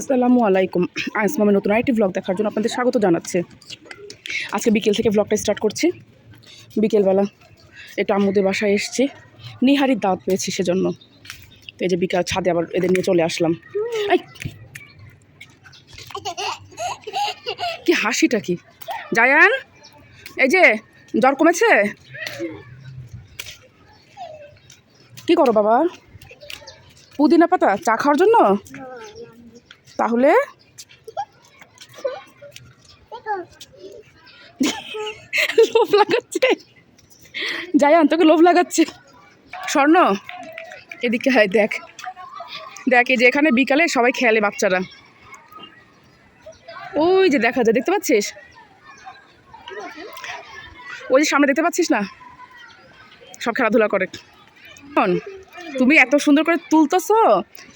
আসসালামু আলাইকুম। আসমামের নতুন আরেকটি ভ্লগ দেখার জন্য আপনাদের স্বাগত জানাচ্ছে। আজকে বিকেল থেকে ভ্লগটা স্টার্ট করছি। বিকেলবেলা একটু আম্মুদের বাসায় এসেছি। নিহারির দাওয়াত পেয়েছি সেজন্য। তো এই যে বিকাল ছাদে আবার এদের নিয়ে চলে আসলাম। কি হাসিটা কি? জায়ান! এই যে, জ্বর কমেছে? কি করো বাবা? পুদিনা পাতা চা খাওয়ার জন্য? তাহলে? লোভ লাগাচ্ছে। জায়ান, তোকে লোভ লাগাচ্ছে। স্বর্ণ? এদিকে হয় দেখ। দেখ, এই যে এখানে বিকালে সবাই খেলে বাচ্চারা। ওই যে দেখা যায়, দেখতে পাচ্ছিস? ওই যে সামনে দেখতে পাচ্ছিস না? সব খেলাধুলা করে। তুমি এত সুন্দর করে তুলতেছো,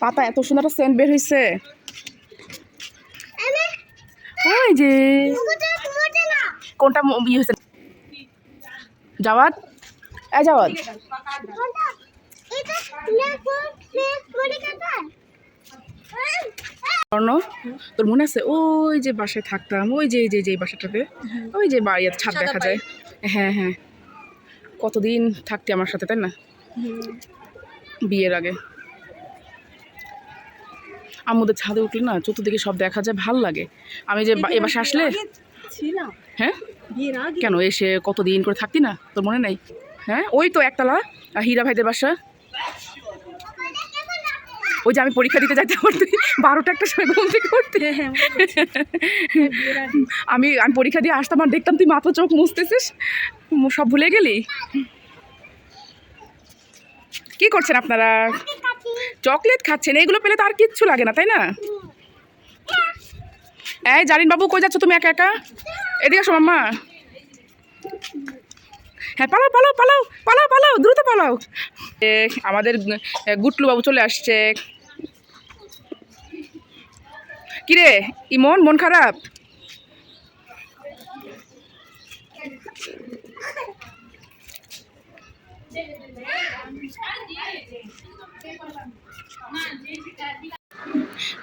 পাতা এত সুন্দর একটা সেন্ট বের হয়েছে ওই যে। কোনটা ইয়ে হয়েছে? যাওয়াত যাওয়াত স্বর্ণ তোর মনে আছে? ওই যে বাসায় থাকতাম ওই যে যে যে বাসাটাতে ওই যে বাড়ি ছাদ দেখা যায়। হ্যাঁ হ্যাঁ। কতদিন থাকতি আমার সাথে তাই না? বিয়ের আগে। আমাদের ছাদে উঠলে না চতুর্দিকে সব দেখা যায় ভালো লাগে। আমি যে বা- এ বাসায় আসলে হ্যাঁ? কেন এসে কতদিন করে থাকতি না? তোর মনে নাই? হ্যাঁ? ওই তো একতলা হীরা ভাইদের বাসা। ওই যে আমি পরীক্ষা দিতে যাইতে পারতি বারোটা একটা সময় ঘুম থেকে হ্যাঁ। বিয়ের আগে। আমি আমি পরীক্ষা দিয়ে আসতাম আর দেখতাম তুই মাথা চোখ মুছতেছিস। সব ভুলে গেলি? কি করছেন আপনারা? চকলেট খাচ্ছেন এইগুলো পেলে তো আর কিচ্ছু লাগে না, তাই না? এই জারিন বাবু কই যাচ্ছ তুমি একা একা? এদিকে আসো মাম্মা। হ্যাঁ পালাও পালাও পালাও পালাও পালাও, দ্রুত পালাও। আমাদের গুটলু বাবু চলে আসছে। কিরে ইমন মন খারাপ?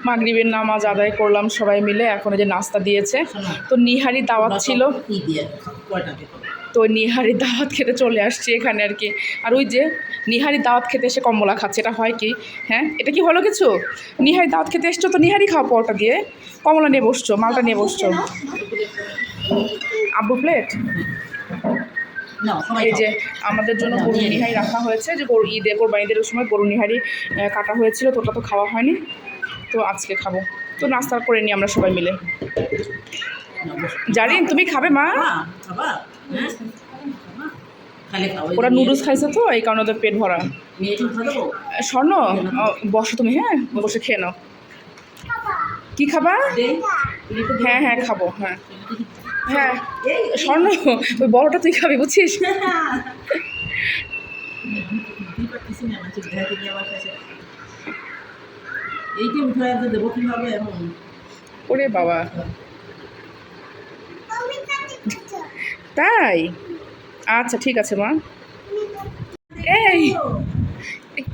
মাগরিবের নামাজ আদায় করলাম সবাই মিলে এখন যে নাস্তা দিয়েছে। তো নিহারি দাওয়াত ছিল। তো নিহারি দাওয়াত খেতে চলে আসছি এখানে আর কি। আর ওই যে নিহারি দাওয়াত খেতে এসে কমলা খাচ্ছে এটা হয় কি? হ্যাঁ? এটা কি হলো কিছু? নিহারি দাওয়াত খেতে এসছো তো নিহারি খাও পরটা দিয়ে? কমলা নিয়ে বসছো মালটা নিয়ে বসছো। আব্বু প্লেট এই যে আমাদের জন্য গরু নিহারি রাখা হয়েছে যে গরু ঈদে কোরবানিদের সময় গরু নিহারি কাটা হয়েছিল তো ওটা তো খাওয়া হয়নি। তো আজকে খাব। তো নাস্তা করে নিই আমরা সবাই মিলে। জারিন তুমি খাবে মা? হ্যাঁ খাও ওরা নুডলস খাইছে তো এই কারণে ওদের পেট ভরা। স্বর্ণ? বসো তুমি হ্যাঁ বসে খেয়ে নাও। কি খাবা। হ্যাঁ হ্যাঁ খাব হ্যাঁ। হ্যাঁ। স্বর্ণ? ওই বড়টা তুই খাবি বুঝছিস? ওরে বাবা। তাই? আচ্ছা ঠিক আছে মা। এই!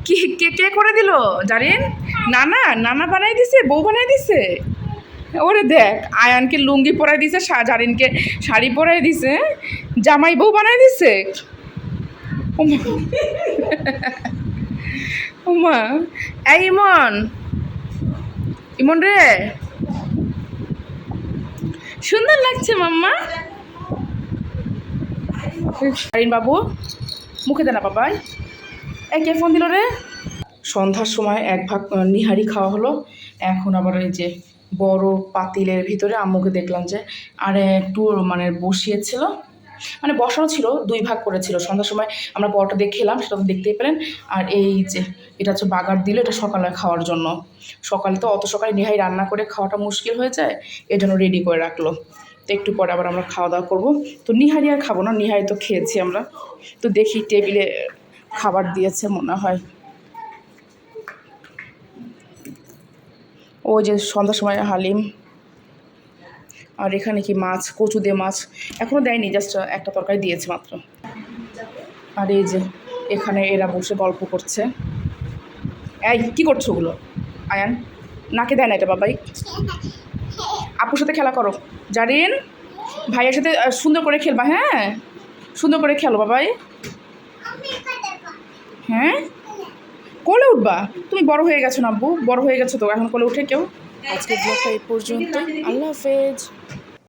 কি কে কে করে দিল? জারিন? নানা? নানা বানাই দিছে বউ বানাই দিছে? ওরে দেখ, আয়ানকে লুঙ্গি পরাই দিছে জারিনকে শাড়ি পরাই দিছে, জামাই বউ বানাই দিছে। ওমা এই ইমন ইমন রে। সুন্দর লাগছে মাম্মা। শারিন বাবু, মুখে দে না বাবাই এই। কে ফোন দিল রে? সন্ধ্যার সময় এক ভাগ নিহারি খাওয়া হলো, এখন আবার এই যে বড় পাতিলের ভিতরে আম্মুকে দেখলাম যে, আর একটু মানে বসিয়েছিল। মানে বসানো ছিল, দুই ভাগ করেছিল। সন্ধ্যার সময় আমরা পরোটা দিয়ে খেলাম, সেটা তো দেখতেই পেলেন। আর এই যে, এটা হচ্ছে বাগার দিল, এটা সকালে খাওয়ার জন্য। সকালে তো অত সকালে নিহাই রান্না করে খাওয়াটা মুশকিল হয়ে যায়, এই জন্য রেডি করে রাখল। তো একটু পরে আবার আমরা খাওয়া দাওয়া করব। তো নিহারি আর খাব না, নিহারি তো খেয়েছি আমরা। তো দেখি টেবিলে খাবার দিয়েছে মনে হয়। ওই যে সন্ধ্যার সময় হালিম। আর এখানে কি মাছ? কচু দিয়ে মাছ। এখনও দেয়নি জাস্ট একটা তরকারি দিয়েছে মাত্র। আর এই যে এখানে এরা বসে গল্প করছে। এই, কি করছ ওগুলো? আয়ান, নাকে দেয় না এটা বাবাই। আপুর সাথে খেলা করো। জারিন, ভাইয়ের সাথে সুন্দর করে খেলবা হ্যাঁ? সুন্দর করে খেলো বাবাই। হ্যাঁ? কোলে উঠবা? তুমি বড় হয়ে গেছো না আব্বু? বড় হয়ে গেছো তো, এখন কোলে উঠে কেউ? আজকে এই পর্যন্ত আল্লাহ হাফেজ।